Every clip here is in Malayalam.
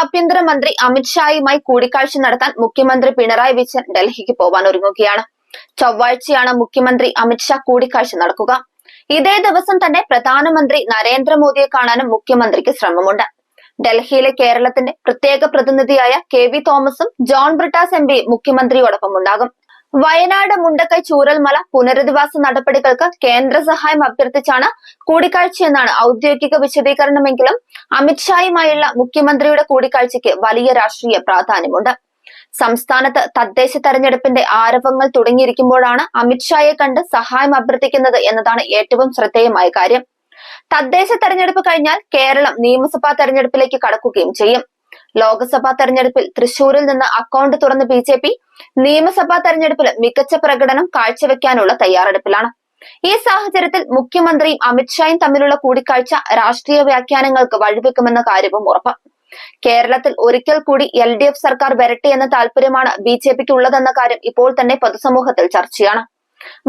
ആഭ്യന്തരമന്ത്രി അമിത്ഷായുമായി കൂടിക്കാഴ്ച നടത്താൻ മുഖ്യമന്ത്രി പിണറായി വിജയൻ ഡൽഹിക്ക് പോവാൻ ഒരുങ്ങുകയാണ്. ചൊവ്വാഴ്ചയാണ് മുഖ്യമന്ത്രി അമിത്ഷാ കൂടിക്കാഴ്ച നടക്കുക. ഇതേ ദിവസം തന്നെ പ്രധാനമന്ത്രി നരേന്ദ്രമോദിയെ കാണാനും മുഖ്യമന്ത്രിക്ക് ശ്രമമുണ്ട്. ഡൽഹിയിലെ കേരളത്തിന്റെ പ്രത്യേക പ്രതിനിധിയായ കെ വി തോമസും ജോൺ ബ്രിട്ടാസ് എം പി മുഖ്യമന്ത്രിയോടൊപ്പം ഉണ്ടാകും. വയനാട് മുണ്ടക്കൈ ചൂരൽമല പുനരധിവാസ നടപടികൾക്ക് കേന്ദ്ര സഹായം അഭ്യർത്ഥിച്ചാണ് കൂടിക്കാഴ്ചയെന്നാണ് ഔദ്യോഗിക വിശദീകരണമെങ്കിലും അമിത്ഷായുമായുള്ള മുഖ്യമന്ത്രിയുടെ കൂടിക്കാഴ്ചയ്ക്ക് വലിയ രാഷ്ട്രീയ പ്രാധാന്യമുണ്ട്. സംസ്ഥാനത്ത് തദ്ദേശ തെരഞ്ഞെടുപ്പിന്റെ ആരവങ്ങൾ തുടങ്ങിയിരിക്കുമ്പോഴാണ് അമിത്ഷായെ കണ്ട് സഹായം അഭ്യർത്ഥിക്കുന്നത് എന്നതാണ് ഏറ്റവും ശ്രദ്ധേയമായ കാര്യം. തദ്ദേശ തെരഞ്ഞെടുപ്പ് കഴിഞ്ഞാൽ കേരളം നിയമസഭാ തെരഞ്ഞെടുപ്പിലേക്ക് കടക്കുകയും ചെയ്യും. ലോക്സഭാ തെരഞ്ഞെടുപ്പിൽ തൃശൂരിൽ നിന്ന് അക്കൗണ്ട് തുറന്ന് ബി ജെ പി നിയമസഭാ തെരഞ്ഞെടുപ്പിൽ മികച്ച പ്രകടനം കാഴ്ചവെക്കാനുള്ള തയ്യാറെടുപ്പിലാണ്. ഈ സാഹചര്യത്തിൽ മുഖ്യമന്ത്രിയും അമിത്ഷായും തമ്മിലുള്ള കൂടിക്കാഴ്ച രാഷ്ട്രീയ വ്യാഖ്യാനങ്ങൾക്ക് വഴിവെക്കുമെന്ന കാര്യവും ഉറപ്പ്. കേരളത്തിൽ ഒരിക്കൽ കൂടി എൽ ഡി എഫ് സർക്കാർ വരട്ടെ എന്ന താല്പര്യമാണ് ബി ജെ പിക്ക് ഉള്ളതെന്ന കാര്യം ഇപ്പോൾ തന്നെ പൊതുസമൂഹത്തിൽ ചർച്ചയാണ്.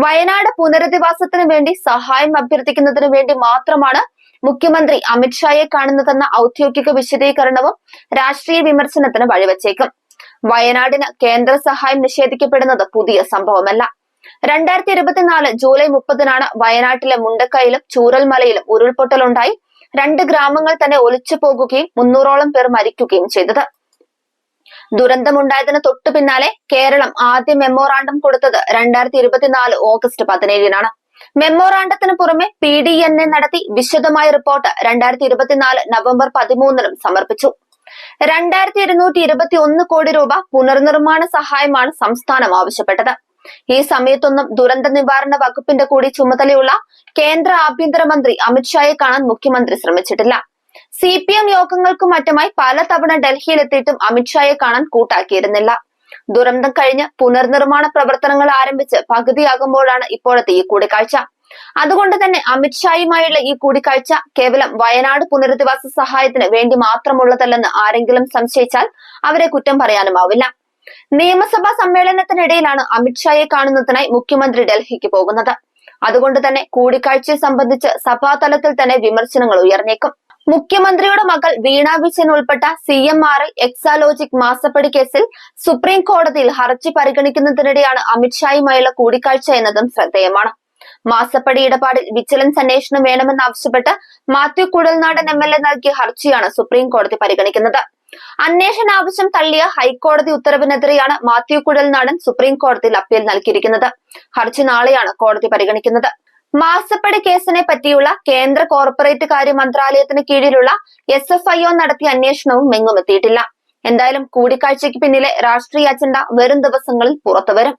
വയനാട് പുനരധിവാസത്തിന് വേണ്ടി സഹായം അഭ്യർത്ഥിക്കുന്നതിന് വേണ്ടി മാത്രമാണ് മുഖ്യമന്ത്രി അമിത്ഷായെ കാണുന്നതെന്ന ഔദ്യോഗിക വിശദീകരണവും രാഷ്ട്രീയ വിമർശനത്തിന് വഴിവെച്ചേക്കും. വയനാടിന് കേന്ദ്ര സഹായം നിഷേധിക്കപ്പെടുന്നത് പുതിയ സംഭവമല്ല. രണ്ടായിരത്തി ഇരുപത്തിനാല് ജൂലൈ മുപ്പതിനാണ് വയനാട്ടിലെ മുണ്ടക്കയിലും ചൂരൽമലയിലും ഉരുൾപൊട്ടലുണ്ടായി. രണ്ട് ഗ്രാമങ്ങൾ തന്നെ ഒലിച്ചു പോകുകയും മുന്നൂറോളം പേർ മരിക്കുകയും ചെയ്തത്. ദുരന്തമുണ്ടായതിന് തൊട്ടു പിന്നാലെ കേരളം ആദ്യ മെമ്മോറാണ്ടം കൊടുത്തത് രണ്ടായിരത്തി ഇരുപത്തിനാല് ഓഗസ്റ്റ് പതിനേഴിനാണ്. മെമ്മോറാണ്ടത്തിന് പുറമെ പി ഡി എൻ എ നടത്തി വിശദമായ റിപ്പോർട്ട് രണ്ടായിരത്തി ഇരുപത്തിനാല് നവംബർ പതിമൂന്നിനും സമർപ്പിച്ചു. രണ്ടായിരത്തി ഇരുന്നൂറ്റി ഇരുപത്തി ഒന്ന് കോടി രൂപ പുനർനിർമ്മാണ സഹായമാണ് സംസ്ഥാനം ആവശ്യപ്പെട്ടത്. ഈ സമയത്തൊന്നും ദുരന്ത നിവാരണ വകുപ്പിന്റെ കൂടി ചുമതലയുള്ള കേന്ദ്ര ആഭ്യന്തരമന്ത്രി അമിത്ഷായെ കാണാൻ മുഖ്യമന്ത്രി ശ്രമിച്ചിട്ടില്ല. സി പി എം യോഗങ്ങൾക്കും മറ്റുമായി പലതവണ ഡൽഹിയിലെത്തിയിട്ടും അമിത്ഷായെ കാണാൻ കൂട്ടാക്കിയിരുന്നില്ല. ദുരന്തം കഴിഞ്ഞ് പുനർനിർമ്മാണ പ്രവർത്തനങ്ങൾ ആരംഭിച്ച് പകുതിയാകുമ്പോഴാണ് ഇപ്പോഴത്തെ ഈ കൂടിക്കാഴ്ച. അതുകൊണ്ട് തന്നെ അമിത്ഷായുമായുള്ള ഈ കൂടിക്കാഴ്ച കേവലം വയനാട് പുനരധിവാസ സഹായത്തിന് വേണ്ടി മാത്രമുള്ളതല്ലെന്ന് ആരെങ്കിലും സംശയിച്ചാൽ അവരെ കുറ്റം പറയാനുമാവില്ല. നിയമസഭാ സമ്മേളനത്തിനിടയിലാണ് അമിത്ഷായെ കാണുന്നതിനായി മുഖ്യമന്ത്രി ഡൽഹിക്ക് പോകുന്നത്. അതുകൊണ്ട് തന്നെ കൂടിക്കാഴ്ചയെ സംബന്ധിച്ച് സഭാതലത്തിൽ തന്നെ വിമർശനങ്ങൾ ഉയർന്നേക്കും. മുഖ്യമന്ത്രിയുടെ മകൾ വീണ വിജയൻ ഉൾപ്പെട്ട സി എം ആർ എക്സാലോജിക് മാസപ്പടി കേസിൽ സുപ്രീം കോടതിയിൽ ഹർജി പരിഗണിക്കുന്നതിനിടെയാണ് അമിത്ഷായുമായുള്ള കൂടിക്കാഴ്ച എന്നതും ശ്രദ്ധേയമാണ്. മാസപ്പടി ഇടപാടിൽ വിജിലൻസ് അന്വേഷണം വേണമെന്നാവശ്യപ്പെട്ട് Mathew Kuzhalnadan M L A നൽകിയ ഹർജിയാണ് സുപ്രീം കോടതി പരിഗണിക്കുന്നത്. അന്വേഷണ ആവശ്യം തള്ളിയ ഹൈക്കോടതി ഉത്തരവിനെതിരെയാണ് മാത്യു കുഴൽനാടൻ സുപ്രീം കോടതിയിൽ അപ്പീൽ നൽകിയിരിക്കുന്നത്. ഹർജി നാളെയാണ് കോടതി പരിഗണിക്കുന്നത്. മാസപ്പടി കേസിനെ പറ്റിയുള്ള കേന്ദ്ര കോർപ്പറേറ്റ് കാര്യ മന്ത്രാലയത്തിന് കീഴിലുള്ള എസ് എഫ് ഐ ഒ നടത്തിയ അന്വേഷണവും എങ്ങുമെത്തിയിട്ടില്ല എന്തായാലും കൂടിക്കാഴ്ചയ്ക്ക് പിന്നിലെ രാഷ്ട്രീയ അജണ്ട വരും ദിവസങ്ങളിൽ പുറത്തുവരും.